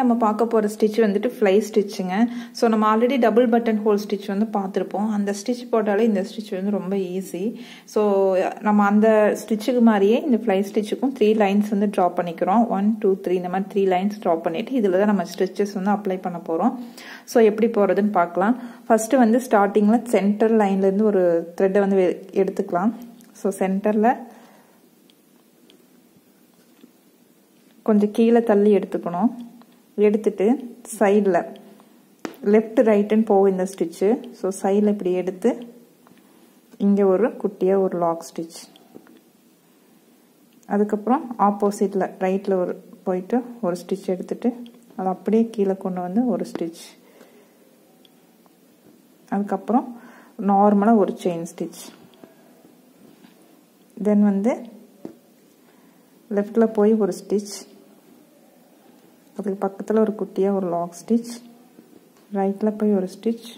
நம்ம பார்க்க போகிற ஸ்டிச் வந்துட்டு ஃப்ளை ஸ்டிச்சுங்க ஸோ நம்ம already double button hole stitch வந்து பார்த்துருப்போம். அந்த ஸ்டிச் போட்டாலே இந்த ஸ்டிச் வந்து ரொம்ப ஈஸி ஸோ நம்ம அந்த ஸ்டிச்சுக்கு மாதிரியே இந்த ஃப்ளை ஸ்டிச்சுக்கும் த்ரீ லைன்ஸ் வந்து ட்ரா பண்ணிக்கிறோம். ஒன் டூ த்ரீ இந்த மாதிரி த்ரீ லைன்ஸ் ட்ரா பண்ணிவிட்டு இதில் தான் நம்ம ஸ்டிச்சஸ் வந்து அப்ளை பண்ண போகிறோம் ஸோ எப்படி போகிறதுன்னு பார்க்கலாம். ஃபஸ்ட்டு வந்து ஸ்டார்டிங்கில் சென்டர் லைன்லேருந்து ஒரு த்ரெட்டை வந்து எடுத்துக்கலாம். ஸோ சென்டரில் கொஞ்சம் கீழே தள்ளி எடுத்துக்கணும். எடுத்துட்டு சைடில் லெஃப்ட் ரைட்டுன்னு போகும் இந்த ஸ்டிச்சு ஸோ சைடில் இப்படி எடுத்து இங்கே ஒரு குட்டியாக ஒரு லாக் ஸ்டிச் அதுக்கப்புறம் ஆப்போசிட்டில் ரைட்டில் ஒரு போயிட்டு ஒரு ஸ்டிச் எடுத்துட்டு அதை அப்படியே கீழே கொண்டு வந்து ஒரு ஸ்டிச் அதுக்கப்புறம் நார்மலாக ஒரு செயின் ஸ்டிச் தென் வந்து லெஃப்டில் போய் ஒரு ஸ்டிச் அதுக்கு பக்கத்தில் ஒரு குட்டியாக ஒரு லாக் ஸ்டிச் ரைட்டில் போய் ஒரு ஸ்டிச்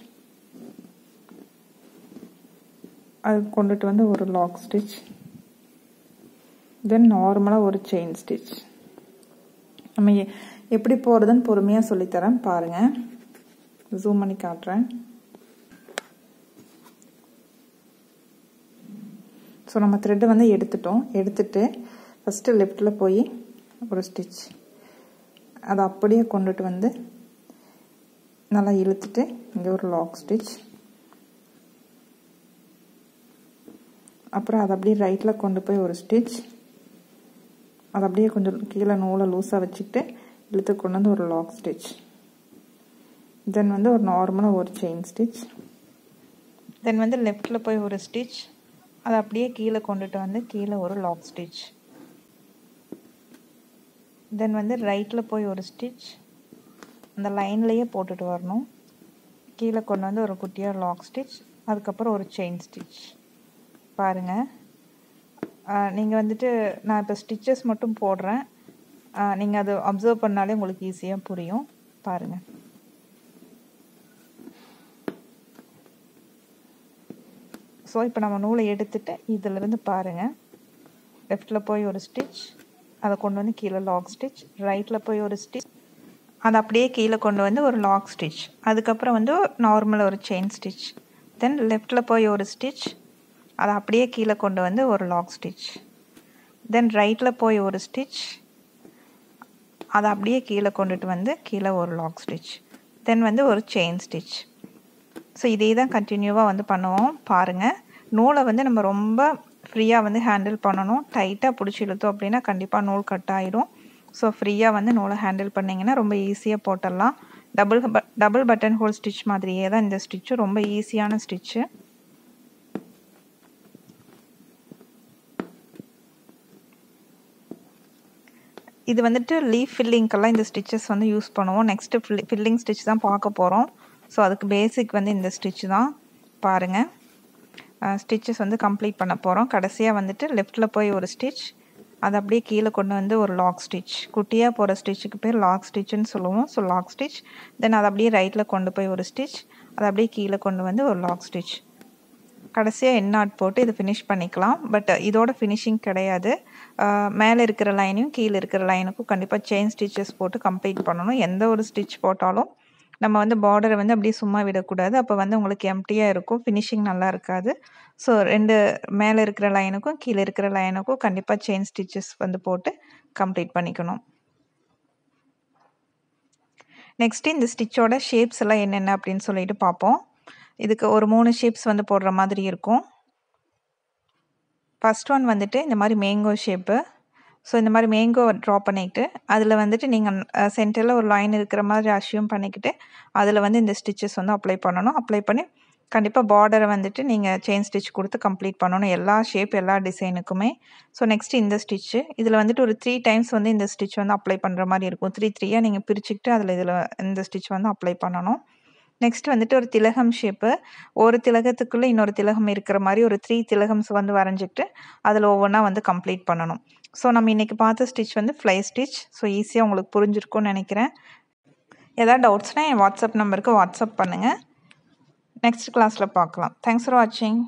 அது கொண்டுட்டு வந்து ஒரு லாக் ஸ்டிச் தென் நார்மலாக ஒரு செயின் ஸ்டிச் நம்ம எப்படி போகிறதுன்னு பொறுமையாக சொல்லித்தரேன் பாருங்கள் ஜூம் பண்ணி காட்டுறேன். ஸோ நம்ம த்ரெட்டை வந்து எடுத்துட்டோம். எடுத்துட்டு ஃபஸ்ட்டு லெஃப்டில் போய் ஒரு ஸ்டிச் அதை அப்படியே கொண்டுட்டு வந்து நல்லா இழுத்துட்டு இங்கே ஒரு லாக் ஸ்டிச் அப்புறம் அதை அப்படியே ரைட்டில் கொண்டு போய் ஒரு ஸ்டிச் அதை அப்படியே கொஞ்சம் கீழே நூலை லூஸாக வச்சுக்கிட்டு இழுத்து கொண்டு வந்து ஒரு லாக் ஸ்டிச் தென் வந்து ஒரு நார்மலாக ஒரு செயின் ஸ்டிச் தென் வந்து லெஃப்டில் போய் ஒரு ஸ்டிச் அதை அப்படியே கீழே கொண்டுட்டு வந்து கீழே ஒரு லாக் ஸ்டிச் தென் வந்து ரைட்டில் போய் ஒரு ஸ்டிச் அந்த லைன்லேயே போட்டுட்டு வரணும். கீழே கொண்டு வந்து ஒரு குட்டியாக லாக் ஸ்டிச் அதுக்கப்புறம் ஒரு செயின் ஸ்டிச் பாருங்கள் நீங்கள் வந்துட்டு நான் இப்போ ஸ்டிச்சஸ் மட்டும் போடுறேன். நீங்கள் அது அப்சர்வ் பண்ணாலே உங்களுக்கு ஈஸியாக புரியும். பாருங்கள் ஸோ இப்போ நம்ம நூலை எடுத்துகிட்டு இதிலிருந்து பாருங்கள் லெஃப்டில் போய் ஒரு ஸ்டிச் அதை கொண்டு வந்து கீழே லாக் ஸ்டிச் ரைட்டில் போய் ஒரு ஸ்டிச் அதை அப்படியே கீழே கொண்டு வந்து ஒரு லாக் ஸ்டிச் அதுக்கப்புறம் வந்து நார்மல் ஒரு செயின் ஸ்டிச் தென் லெஃப்டில் போய் ஒரு ஸ்டிச் அதை அப்படியே கீழே கொண்டு வந்து ஒரு லாக் ஸ்டிச் தென் ரைட்டில் போய் ஒரு ஸ்டிச் அதை அப்படியே கீழே கொண்டுட்டு வந்து கீழே ஒரு லாக் ஸ்டிச் தென் வந்து ஒரு செயின் ஸ்டிச் ஸோ இதே தான் கண்டினியூவாக வந்து பண்ணுவோம். பாருங்கள் நூலை வந்து நம்ம ரொம்ப ஃப்ரீயாக வந்து ஹேண்டில் பண்ணணும். டைட்டாக பிடிச்சி இழுத்தோம் அப்படின்னா கண்டிப்பாக நூல் கட் ஆகிடும் ஸோ ஃப்ரீயாக வந்து நூலை ஹேண்டில் பண்ணிங்கன்னா ரொம்ப ஈஸியாக போட்டுடலாம் double double button hole stitch மாதிரியே தான் இந்த ஸ்டிச்சு. ரொம்ப ஈஸியான ஸ்டிச்சு. இது வந்துட்டு லீஃப் ஃபில்லிங்க்கெல்லாம் இந்த ஸ்டிச்சஸ் வந்து யூஸ் பண்ணுவோம். நெக்ஸ்ட்டு ஃபில் ஃபில்லிங் ஸ்டிச் தான் பார்க்க போகிறோம் ஸோ அதுக்கு பேசிக் வந்து இந்த ஸ்டிச் தான். பாருங்கள் ஸ்டிச்சஸ் வந்து கம்ப்ளீட் பண்ண போகிறோம் கடைசியாக வந்துட்டு லெஃப்ட்டில் போய் ஒரு ஸ்டிச் அதை அப்படியே கீழே கொண்டு வந்து ஒரு லாக் ஸ்டிச் குட்டியாக போகிற ஸ்டிச்சுக்கு பேர் லாக் ஸ்டிச்சுன்னு சொல்லுவோம். ஸோ லாக் ஸ்டிச் தென் அதை அப்படியே ரைட்டில் கொண்டு போய் ஒரு ஸ்டிச் அதை அப்படியே கீழே கொண்டு வந்து ஒரு லாக் ஸ்டிச் கடைசியாக என் நாட் போட்டு இது ஃபினிஷ் பண்ணிக்கலாம். பட் இதோட ஃபினிஷிங் கிடையாது. மேலே இருக்கிற லைனையும் கீழே இருக்கிற லைனுக்கும் கண்டிப்பாக செயின் ஸ்டிச்சஸ் போட்டு கம்ப்ளீட் பண்ணணும். எந்த ஒரு ஸ்டிச் போட்டாலும் நம்ம வந்து பார்டரை வந்து அப்படியே சும்மா விடக்கூடாது. அப்போ வந்து உங்களுக்கு எம்டியாக இருக்கும். ஃபினிஷிங் நல்லா இருக்காது. ஸோ ரெண்டு மேலே இருக்கிற லைனுக்கும் கீழே இருக்கிற லைனுக்கும் கண்டிப்பாக செயின் ஸ்டிச்சஸ் வந்து போட்டு கம்ப்ளீட் பண்ணிக்கணும். நெக்ஸ்ட்டு இந்த ஸ்டிச்சோட ஷேப்ஸ் எல்லாம் என்னென்ன அப்படின்னு சொல்லிட்டு பார்ப்போம். இதுக்கு ஒரு மூணு ஷேப்ஸ் வந்து போடுற மாதிரி இருக்கும். ஃபஸ்ட் ஒன் வந்துட்டு இந்த மாதிரி மேங்கோ ஷேப்பு ஸோ இந்த மாதிரி மேங்கோ ட்ரா பண்ணிக்கிட்டு அதில் வந்துட்டு நீங்கள் சென்டரில் ஒரு லைன் இருக்கிற மாதிரி அஷ்யூம் பண்ணிக்கிட்டு அதில் வந்து இந்த ஸ்டிச்சஸ் வந்து அப்ளை பண்ணணும். அப்ளை பண்ணி கண்டிப்பாக பார்டரை வந்துட்டு நீங்கள் செயின் ஸ்டிச் கொடுத்து கம்ப்ளீட் பண்ணணும். எல்லா ஷேப் எல்லா டிசைனுக்குமே ஸோ நெக்ஸ்ட் இந்த ஸ்டிச்சு இதில் வந்துட்டு ஒரு த்ரீ டைம்ஸ் வந்து இந்த ஸ்டிச் வந்து அப்ளை பண்ணுற மாதிரி இருக்கும். த்ரீ த்ரீயாக நீங்கள் பிரிச்சுக்கிட்டு அதில் இதில் இந்த ஸ்டிச் வந்து அப்ளை பண்ணணும். நெக்ஸ்ட் வந்துட்டு ஒரு திலகம் ஷேப்பு ஒரு திலகத்துக்குள்ளே இன்னொரு திலகம் இருக்கிற மாதிரி ஒரு த்ரீ திலகம்ஸ் வந்து வரைஞ்சிக்கிட்டு அதில் ஒவ்வொன்றா வந்து கம்ப்ளீட் பண்ணணும். ஸோ நம்ம இன்றைக்கி பார்த்த ஸ்டிச் வந்து ஃப்ளை ஸ்டிச் ஸோ ஈஸியாக உங்களுக்கு புரிஞ்சிருக்கும்னு நினைக்கிறேன். ஏதாவது டவுட்ஸ்னால் என் வாட்ஸ்அப் நம்பருக்கு வாட்ஸ்அப் பண்ணுங்கள் நெக்ஸ்ட் கிளாஸில் பார்க்கலாம். தேங்க்ஸ் ஃபார் வாட்சிங்